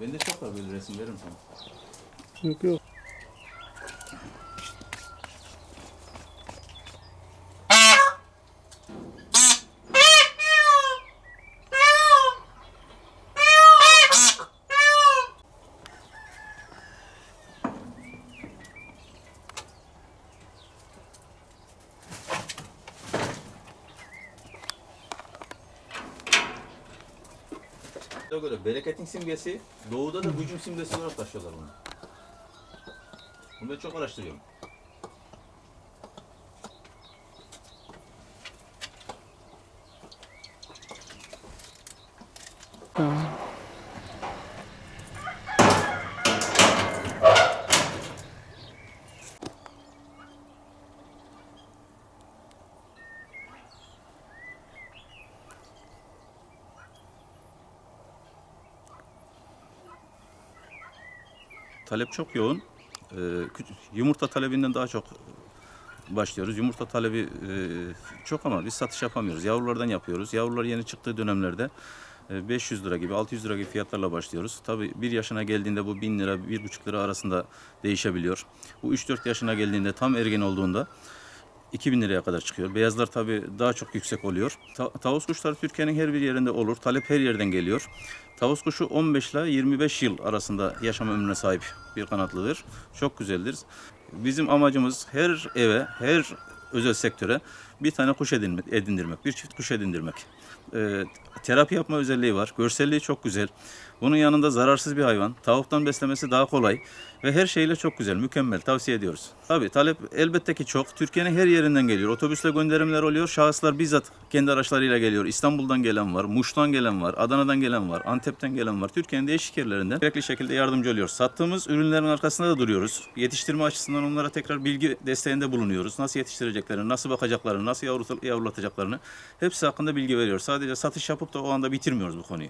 Bende çok var böyle resim veririm sana. Yok yok. Göre bereketin simgesi, doğuda da gücün simgesi olarak taşıyorlar bunu. Bunu ben çok araştırıyorum. Tamam. Talep çok yoğun. Küç- yumurta talebinden daha çok başlıyoruz. Yumurta talebi e, çok ama biz satış yapamıyoruz. Yavrulardan yapıyoruz. Yavrular yeni çıktığı dönemlerde e, 500 lira gibi, 600 lira gibi fiyatlarla başlıyoruz. Tabii bir yaşına geldiğinde bu 1000 lira, 1,5 lira arasında değişebiliyor. Bu 3-4 yaşına geldiğinde tam ergen olduğunda 2000 liraya kadar çıkıyor. Beyazlar tabii daha çok yüksek oluyor. Ta- tavus kuşları Türkiye'nin her bir yerinde olur. Talep her yerden geliyor. Tavus kuşu 15 ile 25 yıl arasında yaşam ömrüne sahip bir kanatlıdır. Çok güzeldir. Bizim amacımız her eve, her özel sektöre bir tane kuş edindirmek, bir çift kuş edindirmek. Ee, terapi yapma özelliği var. Görselliği çok güzel. Bunun yanında zararsız bir hayvan. Tavuktan beslemesi daha kolay ve her şeyle çok güzel, mükemmel. Tavsiye ediyoruz. Tabii talep elbette ki çok. Türkiye'nin her yerinden geliyor. Otobüsle gönderimler oluyor. Şahıslar bizzat kendi araçlarıyla geliyor. İstanbul'dan gelen var, Muş'tan gelen var, Adana'dan gelen var, Antep'ten gelen var. Türkiye'nin değişik yerlerinden gerekli şekilde yardımcı oluyoruz. Sattığımız ürünlerin arkasında da duruyoruz. Yetiştirme açısından onlara tekrar bilgi desteğinde bulunuyoruz. Nasıl yetiştireceklerini, nasıl bakacaklarını, nasıl yavrulatacaklarını hepsi hakkında bilgi veriyoruz. Sadece satış yapıp da o anda bitirmiyoruz bu konuyu.